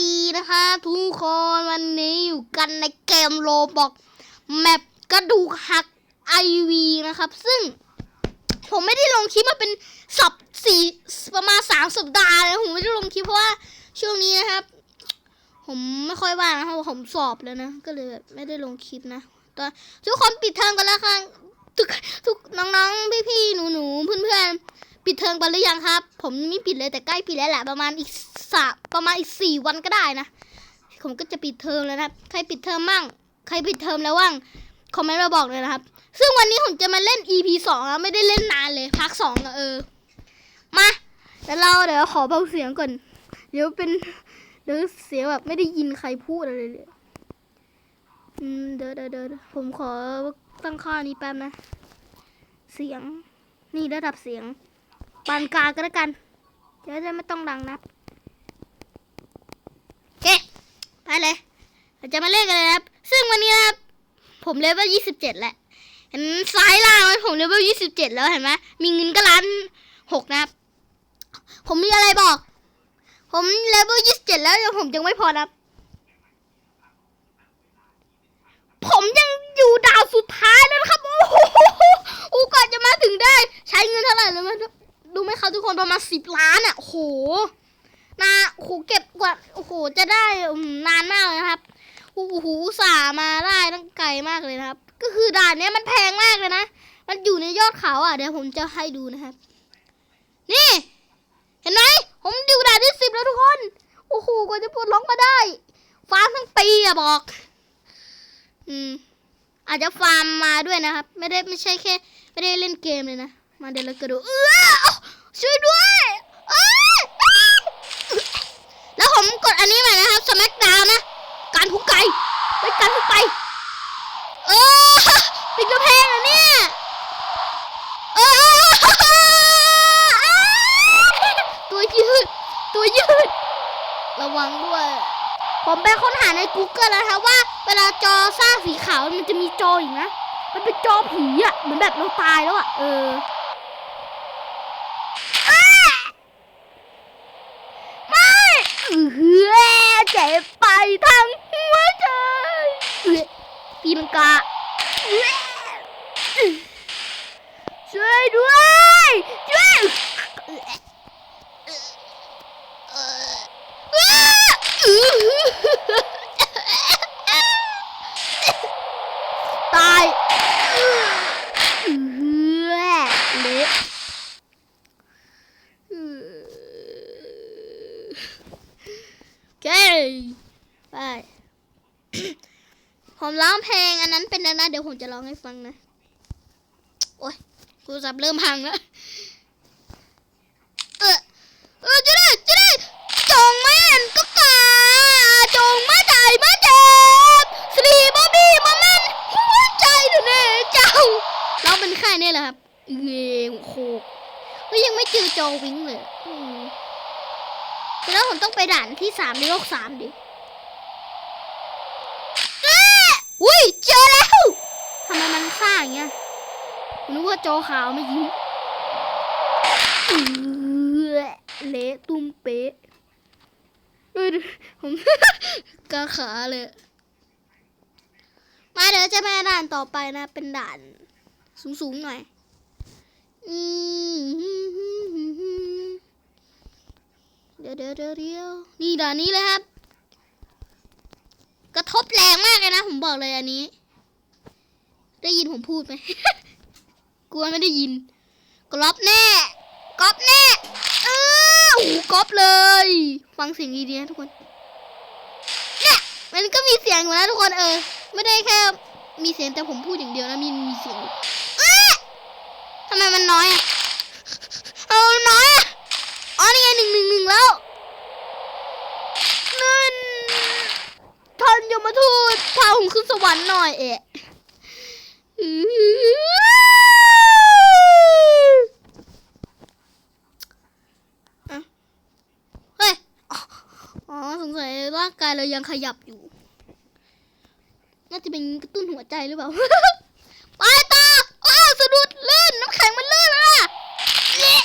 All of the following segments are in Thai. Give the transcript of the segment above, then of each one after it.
ดีนะคะทุกคนวันนี้อยู่กันในเกมโลบอกแมปกระดูกหักไอวีนะครับ ซึ่งผมไม่ได้ลงคลิปมาเป็นสัปสี่ประมาณสามสัปดาห์เลยผมไม่ได้ลงคลิปเพราะว่าช่วงนี้นะครับ ผมไม่ค่อยว่างนะครับผมสอบแล้วนะ ก็เลยแบบไม่ได้ลงคลิปนะตอนทุกคนปิดเทอมกันแล้วค่ะทุกทุกน้องๆพี่ๆหนูๆเพื่อนๆปิดเทอมกันหรือยังครับ ผมไม่ปิดเลยแต่ใกล้ปิดแล้วแหละประมาณอีก สามประมาณอีกสี่วันก็ได้นะ ผมก็จะปิดเทอมแล้วนะ ใครปิดเทอมบ้างใครปิดเทอมแล้วว่างคอมเมนต์มาบอกเลยนะครับ ซึ่งวันนี้ผมจะมาเล่น EP สองแล้วไม่ได้เล่นนานเลยพักสองอะเออ มาเดี๋ยวเราเดี๋ยวขอเบาเสียงก่อน เดี๋ยวเป็นเดี๋ยวเสียงแบบไม่ได้ยินใครพูดอะไรเลยอืมเดี๋ยวเดี๋ยวเดี๋ยวผมขอตั้งค่านี้แป๊บนะ เสียง นี่ระดับเสียงปานกลางก็แล้วกัน เดี๋ยวจะไม่ต้องดังนะโอเคไป เลยเราจะมาเล่นกันเลยนะครับ ซึ่งวันนี้นะครับผมเลเวลยี่สิบเจ็ดแหละเห็นซ้ายล่างไหมผมเลเวลยี่สิบเจ็ดแล้วเห็นไหมมีเงินก็ล้านหกนะครับ ผมมีอะไรบอก ผมเลเวลยี่สิบเจ็ดแล้วแต่ผมยังไม่พอนะครับ ผมยังอยู่ดาวสุดท้าย จะได้นานมากเลยนะครับโอ้โหสามาได้ตั้งไกลมากเลยนะครับ ก็คือด่านเนี้ยมันแพงมากเลยนะ มันอยู่ในยอดเขาอะเดี๋ยวผมจะให้ดูนะครับ นี่ เห็นไหมผมอยู่ด่านที่สิบแล้วทุกคน โอ้โหกว่าจะปลดล็อกมาได้ฟาร์มทั้งปีอะบอก อืม อาจจะฟาร์มมาด้วยนะครับ ไม่ได้ไม่ใช่แค่ ไม่ได้เล่นเกมเลยนะ มาเดี๋ยวเรากระโดดเออช่วยด้วยแล้วผม กดอันนี้ใหม่นะครับสมัคดาวนะ การทุกไก่ไปการทุกไปเออปิดกระเพงอะเนี่ยเออตัวยืดตัวยืด ระวังด้วย ผมไปค้นหาใน Google แล้วนะครับว่า เวลาจอสร้างสีขาวมันจะมีจออีกนะ มันเป็นจอผีอะเหมือนแบบเราตายแล้วอะเอออ้าไม่ เออเจ็บไปทั้งหัวใจเออปีมันกาเออช่วยด้วยช่วยเออเออตายเออเละเออโอเค ไป ผมร้องเพลงอันนั้นเป็นนะนะเดี๋ยวผมจะร้องให้ฟังนะ โอ้ยกูสับเริ่มพังแล้วเออเออจะได้จะได้จงแม่นก็กาจงมาใจมาเจ็บสรีมาบีมาแม่นหัวใจเถอะเน่เจ้าร้องเป็นแค่นี้แหละครับเออโคกก็ยังไม่เจอโจวิงเลยอืมแล้วผมต้องไปด่านที่สามในโลกสามดิเอุ้ยเจอแล้วทำไมมันซ่าอย่างเงี้ยผมนึกว่าโจขาวไม่ยิ้มเละตุ้มเป๊ะเออผมกาขาเลย มาเดี๋ยวจะมาด่านต่อไปนะ เป็นด่านสูงๆหน่อยอืมเดี๋ยวเดี๋ยวเดี๋ยวเดี๋ยวนี่ด่านนี้เลยครับ กระทบแรงมากเลยนะ ผมบอกเลยอันนี้ ได้ยินผมพูดไหม กลัวไม่ได้ยินกรอบแน่ก๊อปแน่เออโอ้โหก๊อปเลย ฟังเสียงดีๆนะทุกคนเนี่ยมันก็มีเสียงอยู่นะทุกคนเออ ไม่ได้แค่ มีเสียงแต่ผมพูดอย่างเดียวนะมีมีเสียงเอ๊ะทำไมมันน้อยอะเอาน้อยอะอ๋อนี่ไงหนึ่งหนึ่งหนึ่งแล้วนั่นท่าน ยมทูตพาผมขึ้นสวรรค์หน่อยเอะอื้อเฮ้ย อ๋อ สงสัยร่างกายเรายังขยับอยู่ น่าจะเป็นกระตุ้นหัวใจหรือเปล่า ไปต่ออ้าวสะดุดลื่น น้ำแข็งมันลื่นแล้วล่ะเละ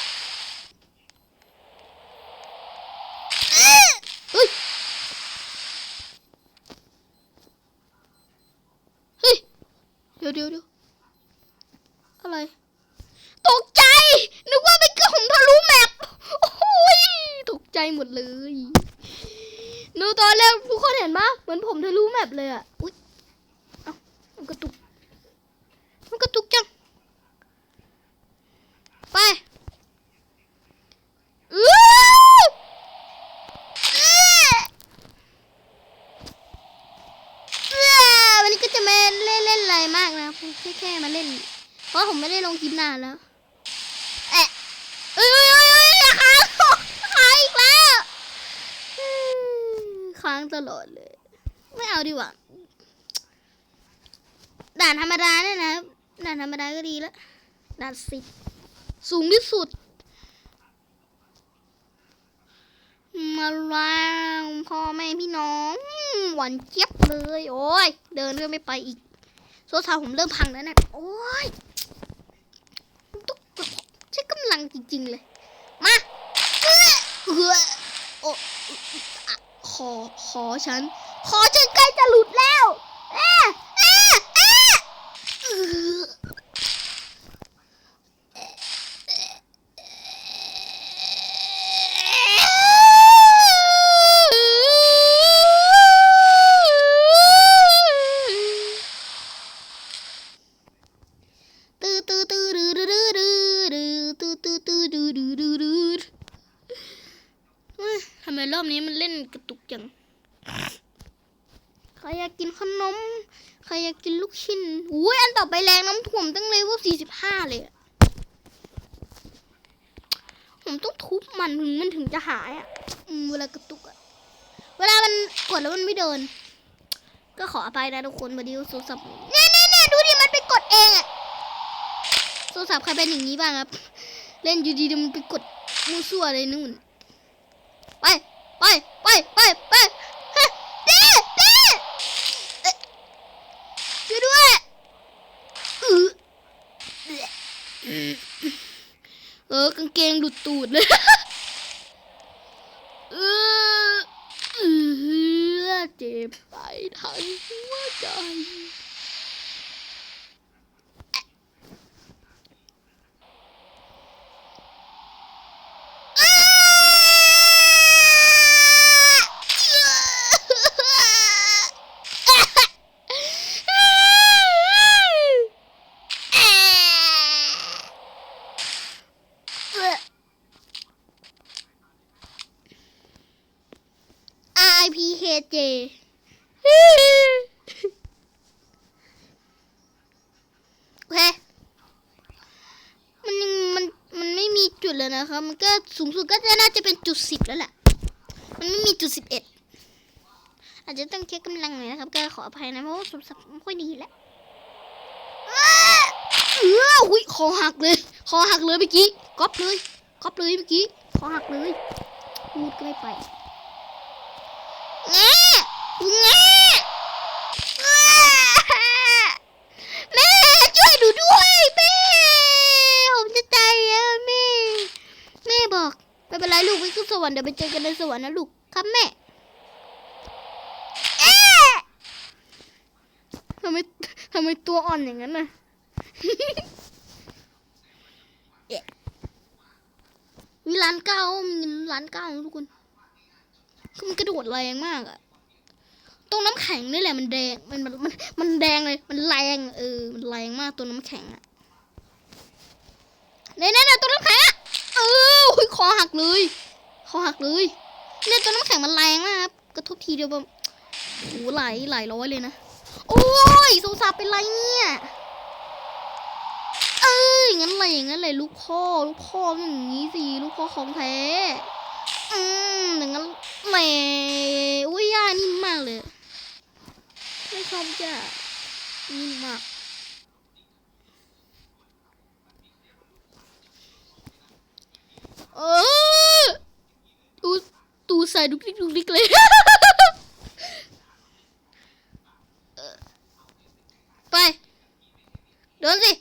เอ๊ะเฮ้ย ดี๋ยวเดี๋ยวอะไร ตกใจ นึกว่าเป็นกระผมทะลุแมปโอ้ยตกใจหมดเลยนูตอนแรกทุกคนเห็นปะเหมือนผมทะลุแมปเลยอะอุ้ยเอ้ามันกระตุก มันกระตุกจัง ไปวันนี้ก็จะมาเล่นเล่นอะไรมากนะแค่แค่มาเล่น เพราะผมไม่ได้ลงคลิปนานแล้ว เอ๊ะเอ้ยเอ้ยเอ้ยเอ้ยอย่าค้างค้างอีกแล้วอืมค้างตลอดเลย ไม่เอาดีกว่าด่านธรรมดาเนี่ยนะด่านธรรมดาก็ดีแล้วด่านสิบสูงที่สุด มาแล้วพ่อแม่พี่น้องหวานเจี๊ยบเลย โอ้ย เดินก็ไม่ไปอีกโซ่เท้าผมเริ่มพังแล้วนะโอ้ยตุ๊กตุ๊กใช้กำลังจริง ๆ เลย มาเอื้อเอื้อโอ้ อะคอคอฉันคอฉันใกล้จะหลุดแล้ว เอ๊ะเอ๊ะเอ๊ะเอื้อตื้อตื้อตื้อดื้อดื้อดื้อดื้อตื้อตื้อตื้อดื้อดื้อดื้อดื้อเฮ้ยทำไมร อบนี้มันเล่นกระตุกจังใครอยากกินขนมใครอยากกินลูกชิ้นอุ้ยอันต่อไปแรงน้ำถ่วมตั้งเลยว่าสี่สิบห้าเลยผมต้องทุบมันถึงมันถึงจะหายอะเวลากระตุกอะเวลามันกดแล้วมันไม่เดิน ก็ขออภัยนะทุกคนพอดีว่าโทรศัพท์เนี่ยเนี่ยเนี่ยดูดิมันไปกดเองอะโทรศัพท์ใครเป็นอย่างนี้บ้างครับ เล่นอยู่ดีๆมันไปกดมูวซั่วเลยนู่น ไปไปไปเฮ้เด้เด้เอ๊ะช่วยด้วยอือเออกางเกงหลุดตูดเลยเออเออเจ็บไปทั้งหัวใจ PKJ โอเคมันมันมันไม่มีจุดเลยนะครับมันก็สูงสุดก็จะน่าจะเป็นจุดสิบแล้วแหละมันไม่มีจุดสิบเอ็ดอาจจะต้องเช็คกำลังหน่อยนะครับก็ขออภัยนะเพราะว่าโทรศัพท์ไม่ค่อยดีแล้วอ้าเออหุยคอหักเลยคอหักเลยเมื่อกี้ก๊อปเลยก๊อปเลยเมื่อกี้คอหักเลยพูดก็ไม่ไปแง่แง่อ้าแม่ช่วยหนูด้วยแม่ผมจะตายแล้วแม่ แม่บอกไม่เป็นไรลูก ไปขึ้นเดี๋ยวไปเจอกันในสวรรค์นะลูกครับแม่ทำไมทำไมตัวอ่อนอย่างนั้นน่ะเอ๊ะมีร้านเก้ามีร้านเก้าทุกคนคือมันกระโดดแรงมากอะตรงน้ำแข็งนี่แหละมันแดงมันมันมันมันแดงเลยมันแรงเออมันแรงมากตัวน้ำแข็งอะเนี่ยเนี่ยตัวน้ำแข็งอะเออหุยคอหักเลย คอหักเลยเนี่ยตัวน้ำแข็งมันแรงมากครับกระทบทีเดียวแบบโอ้หไหลไหลายร้อยเลยนะ โอ้ยสงสารเป็นไรเนี่ยเอ้ยงั้นอะไรอย่างนั้นเลยลูกพ่อลูกพ่อมันอย่างนี้สิลูกพ่อของแท้อืมอย่างนั้นแหมอุ้ยย่านิ่มมากเลยไม่ชอบจ้ะนิ่มมากเออ ใส่ดุกดิกดุกดิกเลยไปเดินสิ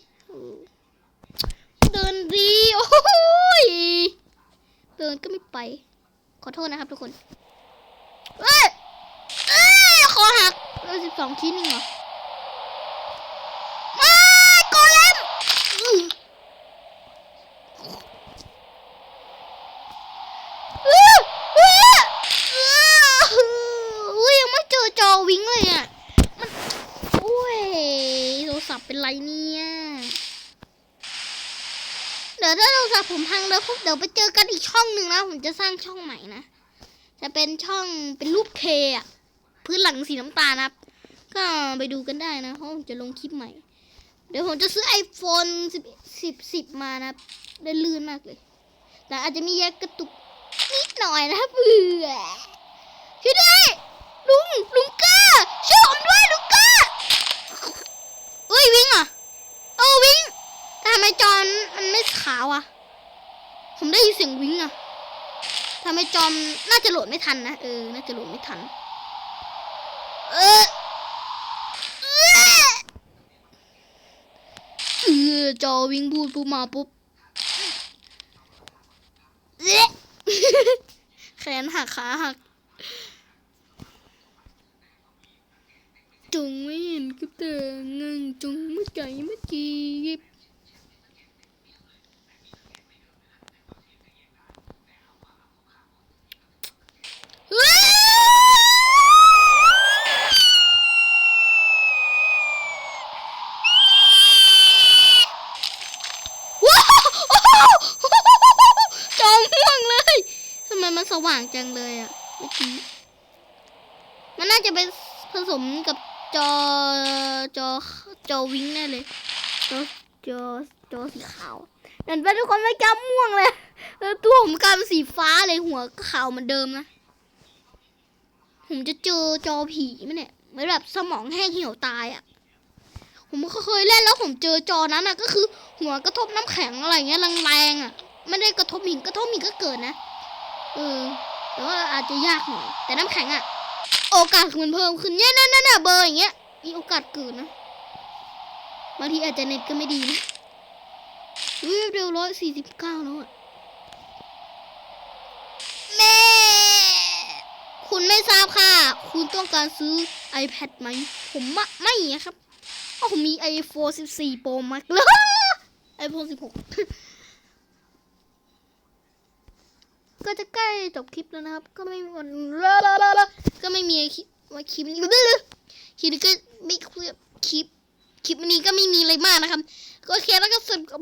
เดินดีโอ้ยเดินก็ไม่ไป ขอโทษนะครับทุกคนเอ้ยเอ้ยคอหักเออสิบสองชิ้นเองเหรอ เนี่ยเดี๋ยวถ้าโทรศัพท์ผมพังแล้วพวกเดี๋ยวไปเจอกันอีกช่องหนึ่งนะผมจะสร้างช่องใหม่นะจะเป็นช่องเป็นรูปเคอะพื้นหลังสีน้ำตาลนะก็ไปดูกันได้นะเพราะผมจะลงคลิปใหม่ เดี๋ยวผมจะซื้อ iPhone 10 10 10 มานะครับได้ลื่นมากเลย แต่อาจจะมีแยกกระตุกนิดหน่อยนะครับเบื่อช่วยด้วยลุงลุงเก้าช่วยผมด้วยลุงเก้าเอ้ยวิ่งอะเออวิ่งแต่ทำไม จอนมันไม่ขาวอะผมได้ยินเสียงวิ่งอะทำไมจอมน่าจะโหลดไม่ทันนะเออ น่าจะโหลดไม่ทัน เออเออจอวิ่งพูดปุ๊บมาปุ๊บเอ๊ะแขนหักขาหัก จงไม่เห็นกับเธอเงินจงไม่ใจไม่จีบเฮ้ยว้าวจอม่วงเลยทำไมมัน สว่างจังเลยอะเมื่อกี้มันน่าจะเป็นผสมกับจอจอจอวิงแน่เลยจอจอจอสีขาวเห็นปะทุกคนไม่กล้าม่วงเลยแล้วตัวผมกลายเป็นสีฟ้าเลยหัวก็ขาวเหมือนเดิมนะผมจะเจอจอผีไหมเนี่ยเหมือนแบบสมองแห้งเหี่ยวตายอะ่ะ ผมเคยเล่นแล้วผมเจอจอนั้นอะ ก็คือหัวกระทบน้ำแข็งอะไรเงี้ยแรงๆอะไม่ได้กระทบหินกระทบหินก็เกิดนะ เออ แต่ว่าอาจจะยากหน่อย แต่น้ำแข็งอะโอกาสมันเพิ่มขึ้นเนี่ยนั่นนั่นน่ะเบอร์อย่างเงี้ย มีโอกาสเกิดนะ บางทีอาจจะเน็ตก็ไม่ดีนะอุ้ยเร็วร้อยสี่สิบเก้าแล้วอะแม่ คุณไม่ทราบค่ะ คุณต้องการซื้อ iPad ไหม ผมมะไม่อะครับเพราะผมมี iPhone 14 Pro Max เลย iPhone 16 ก็จะใกล้จบคลิปแล้วนะครับ ก็ไม่มีวันละละละละก็ไม่มีคลิปว่าคลิปนี้คลิปนี้ก็ไม่คลิปคลิปคลิปนี้ก็ไม่มีอะไรมากนะครับ ก็โอเคแล้วก็สดกับ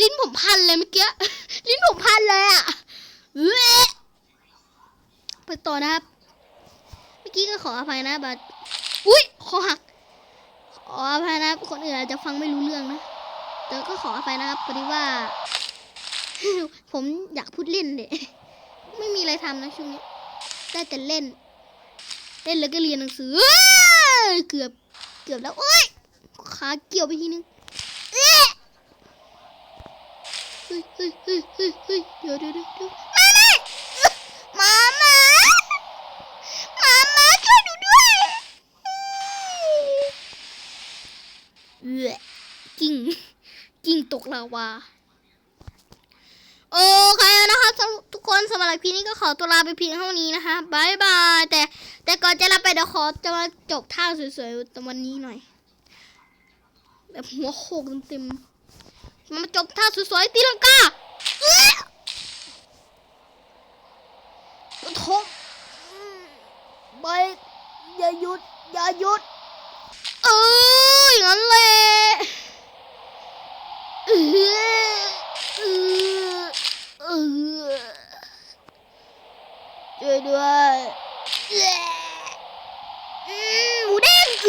ลิ้นผมพันเลยเมื่อกี้ลิ้นผมพันเลยอะเว้ยไปต่อนะครับเมื่อกี้ก็ขออภัยนะบัดอุ้ยคอหักขออภัยนะครับคนอื่นอาจจะฟังไม่รู้เรื่องนะแต่ก็ขออภัยนะครับพอดีว่า ผมอยากพูดเล่นเด็ไม่มีอะไรทำนะช่วงนี้ ได้แต่เล่น เล่นแล้วก็เรียนหนังสือ เกือบ เกือบแล้วโอ้ย ขาเกี่ยวไปทีนึงเอ๊ะเฮ้ยเฮ้ยเฮ้ยเฮ้ยเฮ้ยเดี๋ยวเดี๋ยวเดี๋ยวมามามามาช่วยดูด้วยเอ้ยกิ้งกิ้งตกลาวา นสำหรับคลิปนี้ก็ขอตัวลาไปเพียงเท่านี้นะคะบายบายแต่แต่ก่อนจะลาไปเดี๋ยวขอจะมาจบท่าสวยๆตอนวันนี้หน่อยแบบหัวโขกเต็มๆมาจบท่าสวยๆตีลังกาเอ๊ะกระทบอืมไปอย่าหยุดอย่าหยุดเอออย่างนั้นแหละเออเออเออช่วยด้วยเอ๊ะอืมหมูเด้งเอ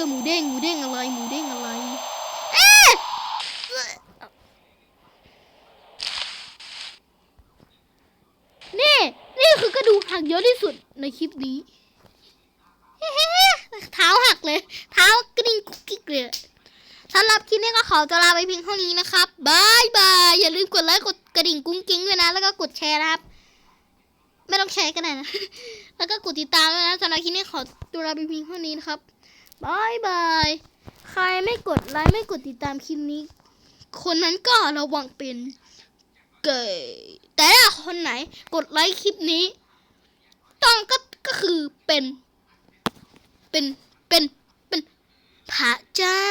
อหมูเด้งหมูเด้งอะไรหมูเด้งอะไรเอ๊ะเอ๊ะนี่ นี่คือกระดูกหักเยอะที่ สุดในคลิปนี้เท้าหักเลย เท้ากระดิ่งกุ๊กกิ๊กเลยสำหรับคลิปนี้ก็ขอตัวลาไปเพียงเท่านี้นะครับบายบายอย่าลืมกดไลค์กดกระดิ่งกุ้งกิ้งด้วยนะ แล้วก็กดแชร์นะครับ ไม่ต้องแชร์ก็ได้นะ แล้วก็กดติดตามด้วยนะสำหรับคลิปนี้ขอตัวลาไปเพียงเท่านี้นะครับบายบายใครไม่กดไลค์ไม่กดติดตามคลิปนี้ คนนั้นก็ระวังเป็นเกย์แต่ถ้าคนไหนกดไลค์คลิปนี้ ต้องก็ก็คือเป็น เป็นเป็นเป็นพระเจ้า